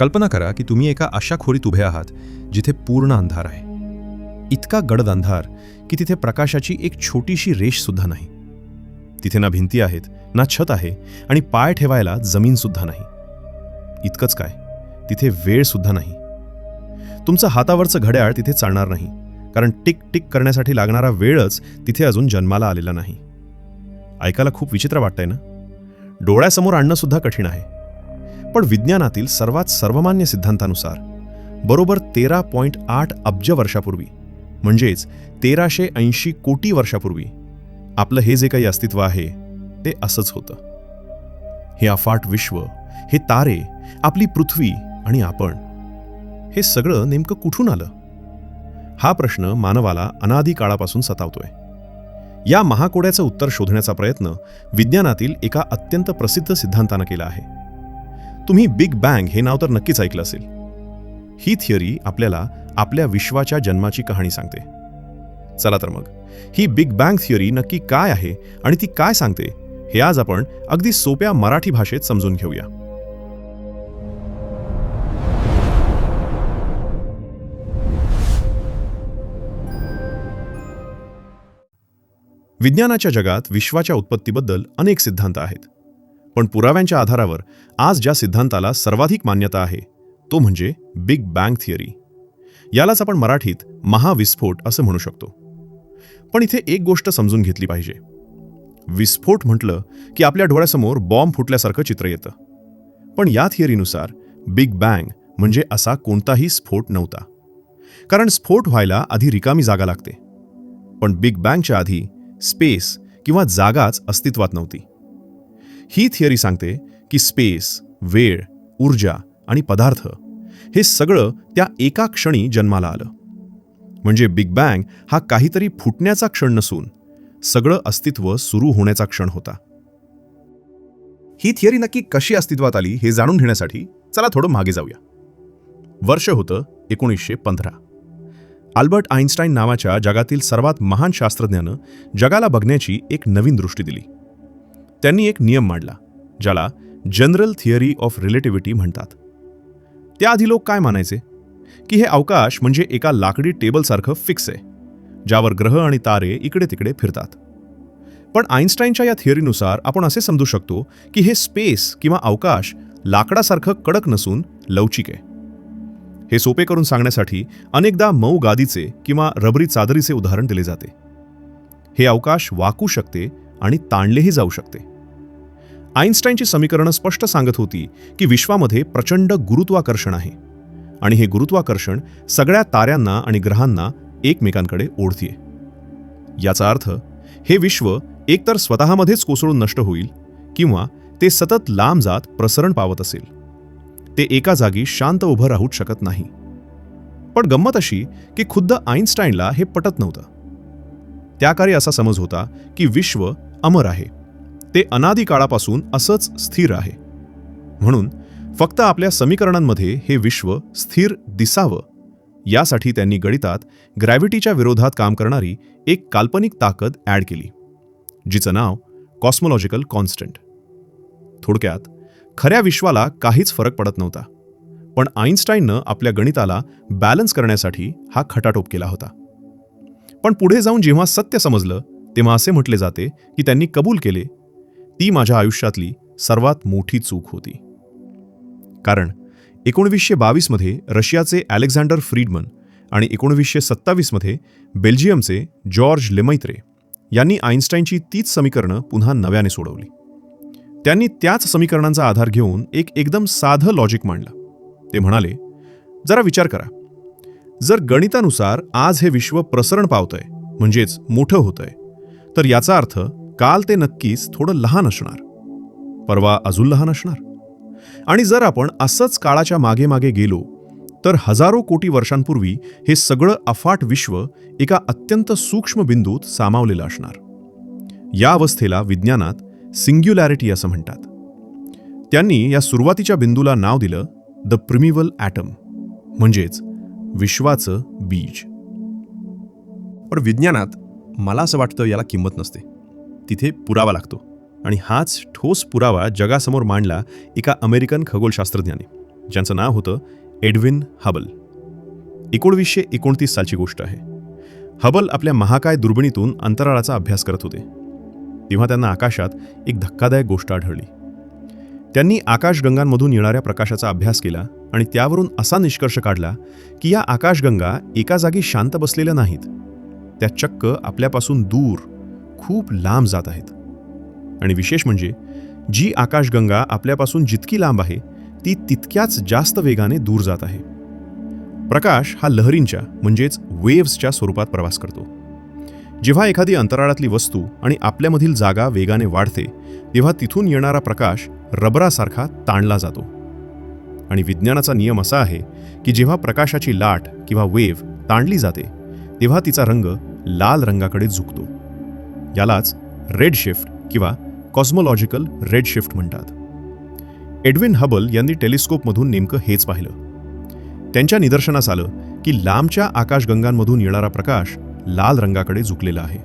कल्पना करा की तुम्ही एका अशा खोलीत उभे आहात जिथे पूर्ण अंधार आहे. इतका गडद अंधार की तिथे प्रकाशाची एक छोटीशी रेषसुद्धा नाही. तिथे ना भिंती आहेत ना छत आहे आणि पाय ठेवायला जमीनसुद्धा नाही. इतकंच काय तिथे वेळसुद्धा नाही. तुमचं हातावरचं घड्याळ तिथे चालणार नाही कारण टिक टिक करण्यासाठी लागणारा वेळच तिथे अजून जन्माला आलेला नाही. ऐकायला खूप विचित्र वाटतंय ना? डोळ्यासमोर आणणंसुद्धा कठीण आहे. पण विज्ञानातील सर्वात सर्वमान्य सिद्धांतानुसार बरोबर तेरा पॉईंट आठ अब्ज वर्षापूर्वी म्हणजेच तेराशे ऐंशी कोटी वर्षापूर्वी आपलं हे जे काही अस्तित्व आहे ते असंच होतं. हे अफाट विश्व हे तारे आपली पृथ्वी आणि आपण हे सगळं नेमकं कुठून आलं? हा प्रश्न मानवाला अनादी काळापासून सतावतोय. या महाकोड्याचं उत्तर शोधण्याचा प्रयत्न विज्ञानातील एका अत्यंत प्रसिद्ध सिद्धांतानं केला आहे. तुम्ही बिग बँग हे नाव तर नक्कीच ऐकलं असेल. ही थिअरी आपल्याला आपल्या विश्वाच्या जन्माची कहाणी सांगते. चला तर मग ही बिग बँग थिअरी नक्की काय आहे आणि ती काय सांगते हे आज आपण अगदी सोप्या मराठी भाषेत समजून घेऊया. विज्ञानाच्या जगात विश्वाच्या उत्पत्तीबद्दल अनेक सिद्धांत आहेत. पण पुराव्यांच्या आधारावर आज ज्या सिद्धांताला सर्वाधिक मान्यता आहे तो म्हणजे बिग बँग थिअरी. यालाच आपण मराठीत महाविस्फोट असं म्हणू शकतो. पण इथे एक गोष्ट समजून घेतली पाहिजे. विस्फोट म्हटलं की आपल्या डोळ्यासमोर बॉम्ब फुटल्यासारखं चित्र येतं. पण या थिअरीनुसार बिग बँग म्हणजे असा कोणताही स्फोट नव्हता. कारण स्फोट व्हायला आधी रिकामी जागा लागते. पण बिग बँगच्या आधी स्पेस किंवा जागाच अस्तित्वात नव्हती. ही थिअरी सांगते की स्पेस वेळ ऊर्जा आणि पदार्थ हे सगळं त्या एका क्षणी जन्माला आलं. म्हणजे बिग बँग हा काहीतरी फुटण्याचा क्षण नसून सगळं अस्तित्व सुरू होण्याचा क्षण होता. ही थिअरी नक्की कशी अस्तित्वात आली हे जाणून घेण्यासाठी चला थोडं मागे जाऊया. वर्ष होतं एकोणीसशे पंधरा. आल्बर्ट आईन्स्टाईन नावाच्या जगातील सर्वात महान शास्त्रज्ञानं जगाला बघण्याची एक नवीन दृष्टी दिली. त्यांनी एक नियम मांडला ज्याला जनरल थिअरी ऑफ रिलेटिव्हिटी म्हणतात. त्याआधी लोक काय मानायचे? की हे अवकाश म्हणजे एका लाकडी टेबलसारखं फिक्स आहे ज्यावर ग्रह आणि तारे इकडे तिकडे फिरतात. पण आईन्स्टाईनच्या या थिअरीनुसार आपण असे समजू शकतो की हे स्पेस किंवा अवकाश लाकडासारखं कडक नसून लवचिक आहे. हे सोपे करून सांगण्यासाठी अनेकदा मऊ गादीचे किंवा रबरी चादरीचे उदाहरण दिले जाते. हे अवकाश वाकू शकते आणि ताणलेही जाऊ शकते. आईन्स्टाईनची समीकरणं स्पष्ट सांगत होती की विश्वामध्ये प्रचंड गुरुत्वाकर्षण आहे. आणि हे गुरुत्वाकर्षण सगळ्या ताऱ्यांना आणि ग्रहांना एकमेकांकडे ओढतीये. याचा अर्थ हे विश्व एकतर स्वतःमध्येच कोसळून नष्ट होईल किंवा ते सतत लांब जात प्रसरण पावत असेल. ते एका जागी शांत उभं राहूच शकत नाही. पण गंमत अशी की खुद्द आईन्स्टाईनला हे पटत नव्हतं. त्याकाळी असा समज होता की विश्व अमर आहे. ते अनादिकाळापासून असंच स्थिर आहे. म्हणून फक्त आपल्या समीकरणांमध्ये हे विश्व स्थिर दिसावं यासाठी त्यांनी गणितात ग्रॅव्हिटीच्या विरोधात काम करणारी एक काल्पनिक ताकद ॲड केली जिचं नाव कॉस्मॉलॉजिकल कॉन्स्टंट. थोडक्यात खऱ्या विश्वाला काहीच फरक पडत नव्हता पण आईन्स्टाईननं आपल्या गणिताला बॅलन्स करण्यासाठी हा खटाटोप केला होता. पण पुढे जाऊन जेव्हा सत्य समजलं तेव्हा असे म्हटले जाते की त्यांनी कबूल केले ती माझ्या आयुष्यातली सर्वात मोठी चूक होती. कारण एकोणवीसशे बावीसमध्ये रशियाचे अलेक्झांडर फ्रीडमन आणि एकोणवीसशे सत्तावीसमध्ये बेल्जियमचे जॉर्ज लेमैत्रे यांनी आईन्स्टाईनची तीच समीकरणं पुन्हा नव्याने सोडवली. त्यांनी त्याच समीकरणांचा आधार घेऊन एक एकदम साधं लॉजिक मांडलं. ते म्हणाले जरा विचार करा. जर गणितानुसार आज हे विश्व प्रसरण पावतंय म्हणजेच मोठं होतंय तर याचा अर्थ काल ते नक्कीच थोडं लहान असणार. परवा अजून लहान असणार. आणि जर आपण असंच काळाच्या मागे मागे गेलो तर हजारो कोटी वर्षांपूर्वी हे सगळं अफाट विश्व एका अत्यंत सूक्ष्म बिंदूत सामावलेलं असणार. या अवस्थेला विज्ञानात सिंग्युलॅरिटी असं म्हणतात. त्यांनी या सुरुवातीच्या बिंदूला नाव दिलं द प्रिमिवल ॲटम म्हणजेच विश्वाचं बीज. पण विज्ञानात मला असं वाटतं याला किंमत नसते. तिथे पुरावा लागतो. आणि हाच ठोस पुरावा जगासमोर मांडला एका अमेरिकन खगोलशास्त्रज्ञाने ज्यांचं नाव होतं एडविन हबल. एकोणवीसशे एकोणतीस सालची गोष्ट आहे. हबल आपल्या महाकाय दुर्बिणीतून अंतराळाचा अभ्यास करत होते. तेव्हा त्यांना आकाशात एक धक्कादायक गोष्ट आढळली. त्यांनी आकाशगंगांमधून येणाऱ्या प्रकाशाचा अभ्यास केला आणि त्यावरून असा निष्कर्ष काढला की या आकाशगंगा एका जागी शांत बसलेल्या नाहीत. त्या चक्क आपल्यापासून दूर खूप लांब जात आहेत. आणि विशेष म्हणजे जी आकाशगंगा आपल्यापासून जितकी लांब आहे ती तितक्याच जास्त वेगाने दूर जात आहे. प्रकाश हा लहरींच्या म्हणजेच वेव्सच्या स्वरूपात प्रवास करतो. जेव्हा एखादी अंतराळातली वस्तू आणि आपल्यामधील जागा वेगाने वाढते तेव्हा तिथून येणारा प्रकाश रबरासारखा ताणला जातो. आणि विज्ञानाचा नियम असा आहे की जेव्हा प्रकाशाची लाट किंवा वेव्ह ताणली जाते तेव्हा तिचा रंग लाल रंगाकडे झुकतो. यालाच रेड शिफ्ट किंवा कॉस्मॉलॉजिकल रेड शिफ्ट म्हणतात. एडविन हबल यांनी टेलिस्कोपमधून नेमकं हेच पाहिलं. त्यांच्या निदर्शनास आलं की लांबच्या आकाशगंगांमधून येणारा प्रकाश लाल रंगाकडे झुकलेला आहे.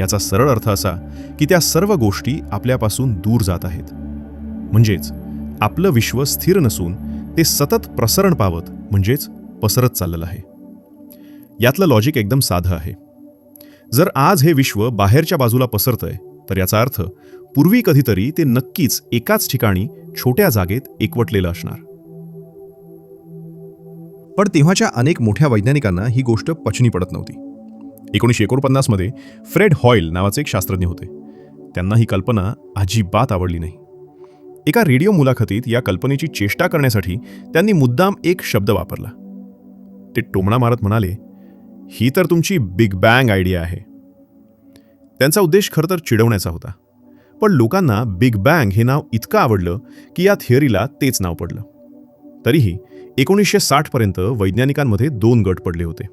याचा सरळ अर्थ असा की त्या सर्व गोष्टी आपल्यापासून दूर जात आहेत. म्हणजेच आपलं विश्व स्थिर नसून ते सतत प्रसरण पावत म्हणजेच पसरत चाललेलं आहे. यातलं लॉजिक एकदम साधं आहे. जर आज हे विश्व बाहेरच्या बाजूला पसरतंय तर याचा अर्थ पूर्वी कधीतरी ते नक्कीच एकाच ठिकाणी छोट्या जागेत एकवटलेलं असणार. पण तेव्हाच्या अनेक मोठ्या वैज्ञानिकांना ही गोष्ट पचनी पडत नव्हती. एकोणीसशे एकोणपन्नासमध्ये फ्रेड हॉईल नावाचे एक शास्त्रज्ञ होते. त्यांना ही कल्पना अजिबात आवडली नाही. एका रेडिओ मुलाखतीत या कल्पनेची चेष्टा करण्यासाठी त्यांनी मुद्दाम एक शब्द वापरला. ते टोमणा मारत म्हणाले ही तर तुमची बिग बँग आयडिया आहे. त्यांचा उद्देश खरं तर चिडवण्याचा होता. पण लोकांना बिग बँग हे नाव इतकं आवडलं की या थिअरीला तेच नाव पडलं. तरीही एकोणीसशे साठपर्यंत वैज्ञानिकांमध्ये दोन गट पडले होते.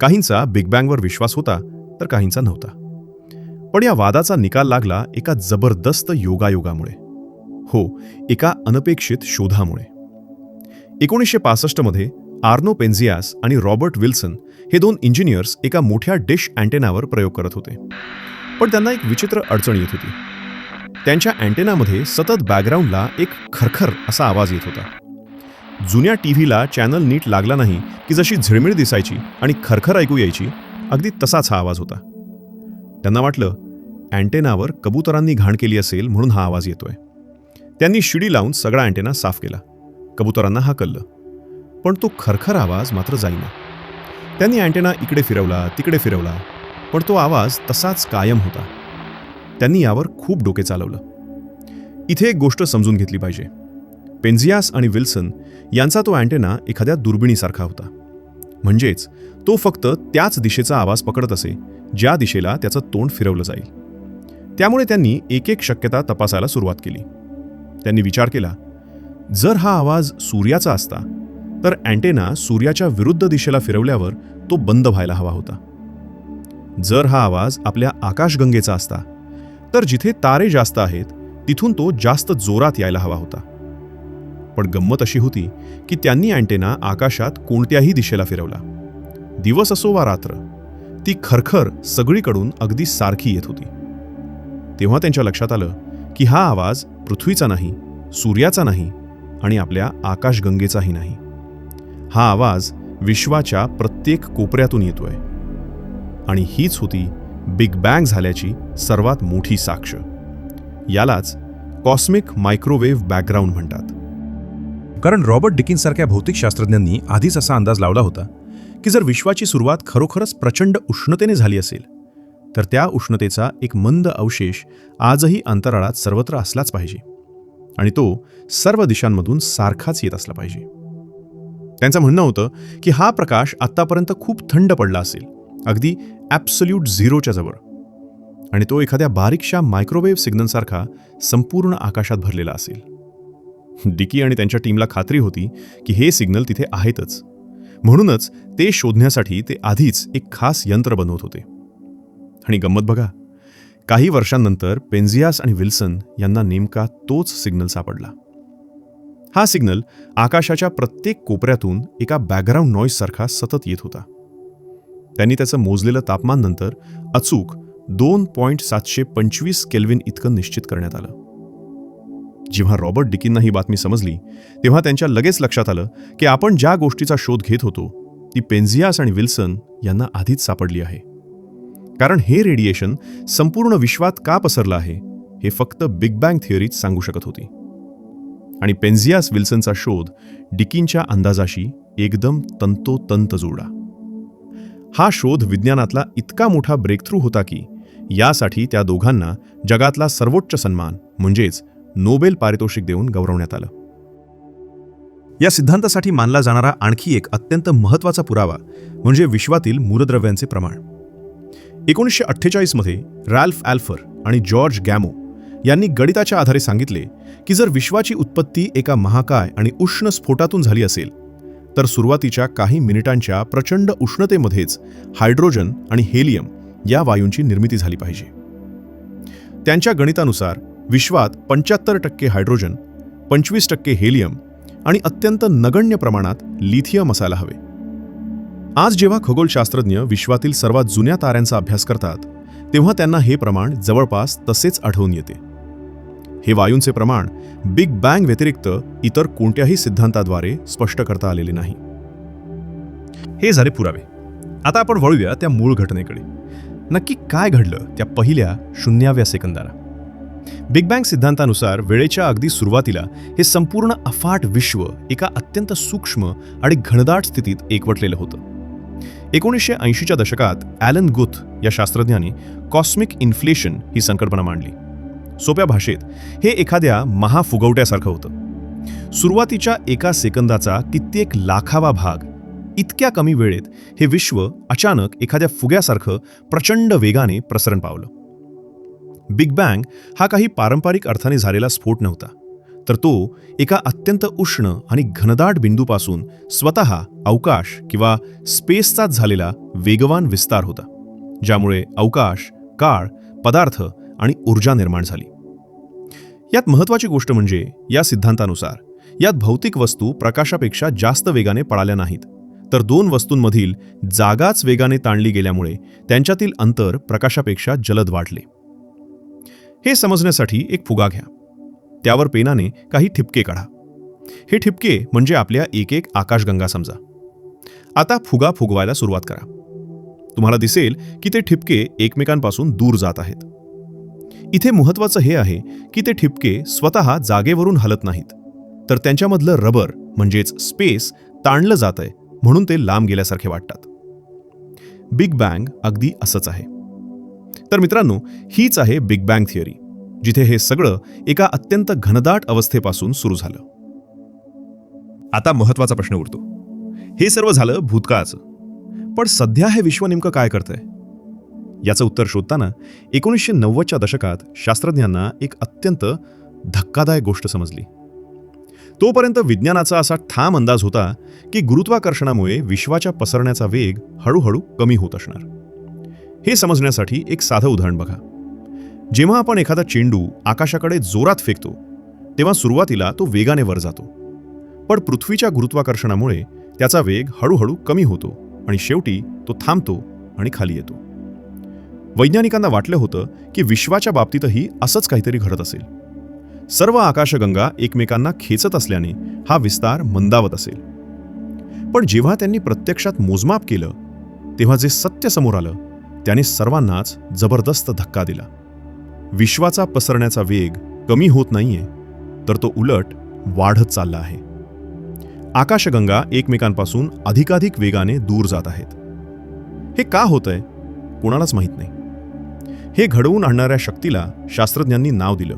काहींचा बिग बँगवर विश्वास होता तर काहींचा नव्हता. पण या वादाचा निकाल लागला एका जबरदस्त योगायोगामुळे. हो एका अनपेक्षित शोधामुळे. एकोणीसशे पासष्टमध्ये आर्नो पेन्झियास आणि रॉबर्ट विल्सन हे दोन इंजिनियर्स एका मोठ्या डिश अँटेनावर प्रयोग करत होते. पण त्यांना एक विचित्र अडचण येत होती. त्यांच्या अँटेनामध्ये सतत बॅकग्राऊंडला एक खरखर असा आवाज येत होता. जुन्या टी व्हीला चॅनल नीट लागला नाही की जशी झिळमिळ दिसायची आणि खरखर ऐकू यायची अगदी तसाच हा आवाज होता. त्यांना वाटलं अँटेनावर कबुतरांनी घाण केली असेल म्हणून हा आवाज येतोय. त्यांनी शिडी लावून सगळा अँटेना साफ केला. कबुतरांना हा हाकललं. पण तो खरखर आवाज मात्र जाईना. त्यांनी अँटेना इकडे फिरवला तिकडे फिरवला पण तो आवाज तसाच कायम होता. त्यांनी यावर खूप डोके चालवलं. इथे एक गोष्ट समजून घेतली पाहिजे. पेन्झियास आणि विल्सन यांचा तो अँटेना एखाद्या दुर्बिणीसारखा होता. म्हणजेच तो फक्त त्याच दिशेचा आवाज पकडत असे ज्या दिशेला त्याचं तोंड फिरवलं जाईल. त्यामुळे त्यांनी एक एक शक्यता तपासायला सुरुवात केली. त्यांनी विचार केला जर हा आवाज सूर्याचा असता तर अँटेना सूर्याच्या विरुद्ध दिशेला फिरवल्यावर तो बंद व्हायला हवा होता. जर हा आवाज आपल्या आकाशगंगेचा असता तर जिथे तारे जास्त आहेत तिथून तो जास्त जोरात यायला हवा होता. पण गंमत अशी होती की त्यांनी अँटेना आकाशात कोणत्याही दिशेला फिरवला. दिवस असो वा रात्र ती खरखर सगळीकडून अगदी सारखी येत होती. तेव्हा त्यांच्या लक्षात आलं की हा आवाज पृथ्वीचा नाही सूर्याचा नाही आणि आपल्या आकाशगंगेचाही नाही. हा आवाज विश्वाच्या प्रत्येक कोपऱ्यातून येतोय. आणि हीच होती बिग बँग झाल्याची सर्वात मोठी साक्ष. यालाच कॉस्मिक मायक्रोवेव्ह बॅकग्राऊंड म्हणतात. कारण रॉबर्ट डिकिन्ससारख्या भौतिकशास्त्रज्ञांनी आधीच असा अंदाज लावला होता की जर विश्वाची सुरुवात खरोखरच प्रचंड उष्णतेने झाली असेल तर त्या उष्णतेचा एक मंद अवशेष आजही अंतराळात सर्वत्र असलाच पाहिजे. आणि तो सर्व दिशांमधून सारखाच येत असला पाहिजे. त्यांचं म्हणणं होतं की हा प्रकाश आत्तापर्यंत खूप थंड पडला असेल अगदी ॲप्सोल्यूट झिरोच्या जवळ. आणि तो एखाद्या बारीकशा मायक्रोवेव्ह सिग्नलसारखा संपूर्ण आकाशात भरलेला असेल. डिकी आणि त्यांच्या टीमला खात्री होती की हे सिग्नल तिथे आहेतच. म्हणूनच ते शोधण्यासाठी ते आधीच एक खास यंत्र बनवत होते. आणि गंमत बघा काही वर्षांनंतर पेन्झियास आणि विल्सन यांना नेमका तोच सिग्नल सापडला. हा सिग्नल आकाशाच्या प्रत्येक कोपऱ्यातून एका बॅकग्राऊंड नॉईजसारखा सतत येत होता. त्यांनी त्याचं मोजलेलं तापमान नंतर अचूक दोन पॉईंट सातशे पंचवीस केल्विन इतकं निश्चित करण्यात आलं. जेव्हा रॉबर्ट डिकींना ही बातमी समजली तेव्हा त्यांच्या लगेच लक्षात आलं की आपण ज्या गोष्टीचा शोध घेत होतो ती पेन्झियास आणि विल्सन यांना आधीच सापडली आहे. कारण हे रेडिएशन संपूर्ण विश्वात का पसरलं आहे हे फक्त बिग बँग थिअरीच सांगू शकत होती. आणि पेन्झियास विल्सनचा शोध डिकिनच्या अंदाजाशी एकदम तंतोतंत जोडा. हा शोध विज्ञानातला इतका मोठा ब्रेकथ्रू होता की यासाठी त्या दोघांना जगातला सर्वोच्च सन्मान म्हणजेच नोबेल पारितोषिक देऊन गौरवण्यात आलं. या सिद्धांतासाठी मानला जाणारा आणखी एक अत्यंत महत्त्वाचा पुरावा म्हणजे विश्वातील मूलद्रव्यांचे प्रमाण. एकोणीसशे अठ्ठेचाळीसमध्ये रॅल्फ ॲल्फर आणि जॉर्ज गॅमो यांनी गणिताच्या आधारे सांगितले की जर विश्वाची उत्पत्ती एका महाकाय आणि उष्ण स्फोटातून झाली असेल तर सुरुवातीच्या काही मिनिटांच्या प्रचंड उष्णतेमध्येच हायड्रोजन आणि हेलियम या वायूंची निर्मिती झाली पाहिजे. त्यांच्या गणितानुसार विश्वात पंच्याहत्तर टक्के हायड्रोजन पंचवीस टक्के हेलियम आणि अत्यंत नगण्य प्रमाणात लिथियम असायला हवे. आज जेव्हा खगोलशास्त्रज्ञ विश्वातील सर्वात जुन्या ताऱ्यांचा अभ्यास करतात तेव्हा त्यांना हे प्रमाण जवळपास तसेच आढळून येते. हे वायूंचे प्रमाण बिग बँग व्यतिरिक्त इतर कोणत्याही सिद्धांताद्वारे स्पष्ट करता आलेले नाही. हे झाले पुरावे. आता आपण वळूया त्या मूळ घटनेकडे. नक्की काय घडलं त्या पहिल्या शून्याव्या सेकंदाला? बिग बँग सिद्धांतानुसार वेळेच्या अगदी सुरुवातीला हे संपूर्ण अफाट विश्व एका अत्यंत सूक्ष्म आणि घनदाट स्थितीत एकवटलेलं होतं. एकोणीसशे ऐंशीच्या दशकात ॲलन गुथ या शास्त्रज्ञांनी कॉस्मिक इन्फ्लेशन ही संकल्पना मांडली. सोप्या भाषेत हे एखाद्या महाफुगवट्यासारखं होतं. सुरुवातीच्या एका सेकंदाचा कित्येक लाखावा भाग इतक्या कमी वेळेत हे विश्व अचानक एखाद्या फुग्यासारखं प्रचंड वेगाने प्रसरण पावलं. बिग बँग हा काही पारंपरिक अर्थाने झालेला स्फोट नव्हता तर तो एका अत्यंत उष्ण आणि घनदाट बिंदूपासून स्वतः अवकाश किंवा स्पेसचाच झालेला वेगवान विस्तार होता ज्यामुळे अवकाश काळ पदार्थ आणि ऊर्जा निर्माण झाली. यात महत्वाची गोष्ट म्हणजे या सिद्धांतानुसार यात भौतिक वस्तू प्रकाशापेक्षा जास्त वेगाने पळाल्या नाहीत तर दोन वस्तूंमधील जागाच वेगाने ताणली गेल्यामुळे त्यांच्यातील अंतर प्रकाशापेक्षा जलद वाढले. हे समजण्यासाठी एक फुगा घ्या. त्यावर पेनाने काही ठिपके काढा. हे ठिपके म्हणजे आपल्या एक एक आकाशगंगा समजा. आता फुगा फुगवायला सुरुवात करा. तुम्हाला दिसेल की ते ठिपके एकमेकांपासून दूर जात आहेत. इथे महत्वाचं हे आहे की ते ठिपके स्वतः जागेवरून हलत नाहीत. तर त्यांच्यामधलं रबर म्हणजेच स्पेस ताणलं जात आहे म्हणून ते लांब गेल्यासारखे वाटतात. बिग बँग अगदी असंच आहे. तर मित्रांनो हीच आहे बिग बँग थिअरी जिथे हे सगळं एका अत्यंत घनदाट अवस्थेपासून सुरू झालं. आता महत्त्वाचा प्रश्न उरतो. हे सर्व झालं भूतकाळाचं. पण सध्या हे विश्व नेमकं काय करतंय? याचं उत्तर शोधताना एकोणीसशे नव्वदच्या दशकात शास्त्रज्ञांना एक अत्यंत धक्कादायक गोष्ट समजली. तोपर्यंत विज्ञानाचा असा ठाम अंदाज होता की गुरुत्वाकर्षणामुळे विश्वाच्या पसरण्याचा वेग हळूहळू कमी होत असणार. हे समजण्यासाठी एक साधं उदाहरण बघा. जेव्हा आपण एखादा चेंडू आकाशाकडे जोरात फेकतो तेव्हा सुरुवातीला तो वेगाने वर जातो. पण पृथ्वीच्या गुरुत्वाकर्षणामुळे त्याचा वेग हळूहळू कमी होतो आणि शेवटी तो थांबतो आणि खाली येतो. वैज्ञानिकांना वाटलं होतं की विश्वाच्या बाबतीतही असंच काहीतरी घडत असेल. सर्व आकाशगंगा एकमेकांना खेचत असल्याने हा विस्तार मंदावत असेल. पण जेव्हा त्यांनी प्रत्यक्षात मोजमाप केलं तेव्हा जे सत्य समोर आलं त्याने सर्वांनाच जबरदस्त धक्का दिला. विश्वाचा पसरण्याचा वेग कमी होत नाहीये तर तो उलट वाढत चालला आहे. आकाशगंगा एकमेकांपासून अधिकाधिक वेगाने दूर जात आहेत. हे का होतंय कोणालाच माहीत नाही. हे घडवून आणणाऱ्या शक्तीला शास्त्रज्ञांनी नाव दिलं.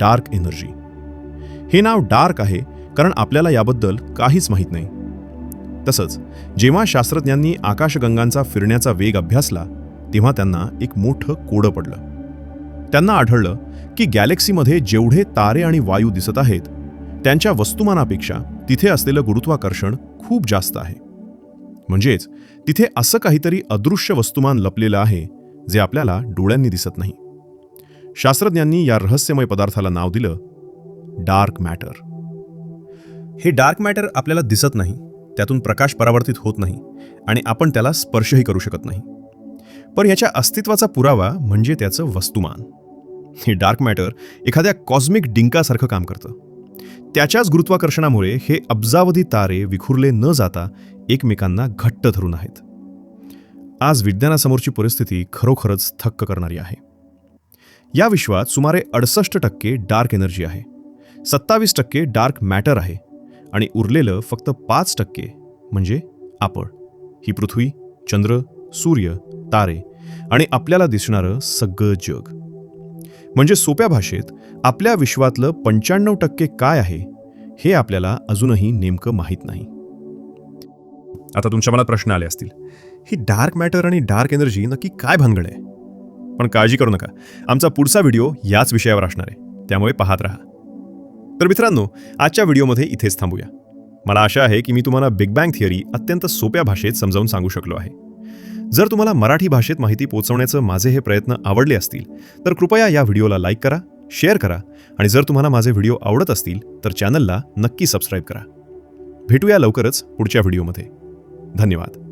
Dark energy. हे नाव डार्क आहे कारण आपल्याला याबद्दल काहीच माहीत नाही. तसंच जेव्हा शास्त्रज्ञांनी आकाशगंगांचा फिरण्याचा वेग अभ्यासला तेव्हा त्यांना एक मोठं कोडं पडलं. त्यांना आढळलं की गॅलेक्सीमध्ये जेवढे तारे आणि वायू दिसत आहेत त्यांच्या वस्तुमानापेक्षा तिथे असलेलं गुरुत्वाकर्षण खूप जास्त आहे. म्हणजेच तिथे असं काहीतरी अदृश्य वस्तुमान लपलेलं आहे जे आपल्याला डोळ्यांनी दिसत नाही. शास्त्रज्ञांनी या रहस्यमय पदार्थाला नाव दिलं डार्क मॅटर. हे डार्क मॅटर आपल्याला दिसत नाही त्यातून प्रकाश परावर्तित होत नाही आणि आपण त्याला स्पर्शही करू शकत नाही. पण याच्या अस्तित्वाचा पुरावा म्हणजे त्याचं वस्तुमान. हे डार्क मॅटर एखाद्या कॉस्मिक डिंकासारखं काम करतं. त्याच्याच गुरुत्वाकर्षणामुळे हे अब्जावधी तारे विखुरले न जाता एकमेकांना घट्ट धरून आहेत. आज विज्ञानासमोरची परिस्थिती खरोखरच थक्क करणारी आहे. या विश्वात सुमारे अडसष्ट टक्के डार्क एनर्जी आहे सत्तावीस टक्के डार्क मॅटर आहे आणि उरलेलं फक्त पाच टक्के म्हणजे आपण. ही पृथ्वी चंद्र सूर्य तारे आणि आपल्याला दिसणारं सगळं जग. म्हणजे सोप्या भाषेत आपल्या विश्वातलं पंच्याण्णव टक्के काय आहे हे आपल्याला अजूनही नेमकं माहीत नाही. आता तुमच्या मनात प्रश्न आले असतील. ही डार्क मॅटर आणि डार्क एनर्जी नक्की काय भानगड आहे? पण काळजी करू नका. आमचा पुढचा व्हिडिओ याच विषयावर असणार आहे. त्यामुळे पाहत राहा. तर मित्रांनो आजच्या व्हिडिओमध्ये इथेच थांबूया. मला आशा आहे की मी तुम्हाला बिग बँग थिअरी अत्यंत सोप्या भाषेत समजावून सांगू शकलो आहे. जर तुम्हाला मराठी भाषेत माहिती पोहोचवण्याचं माझे हे प्रयत्न आवडले असतील तर कृपया या व्हिडिओला लाईक करा शेअर करा आणि जर तुम्हाला माझे व्हिडिओ आवडत असतील तर चॅनलला नक्की सबस्क्राईब करा. भेटूया लवकरच पुढच्या व्हिडिओमध्ये. धन्यवाद.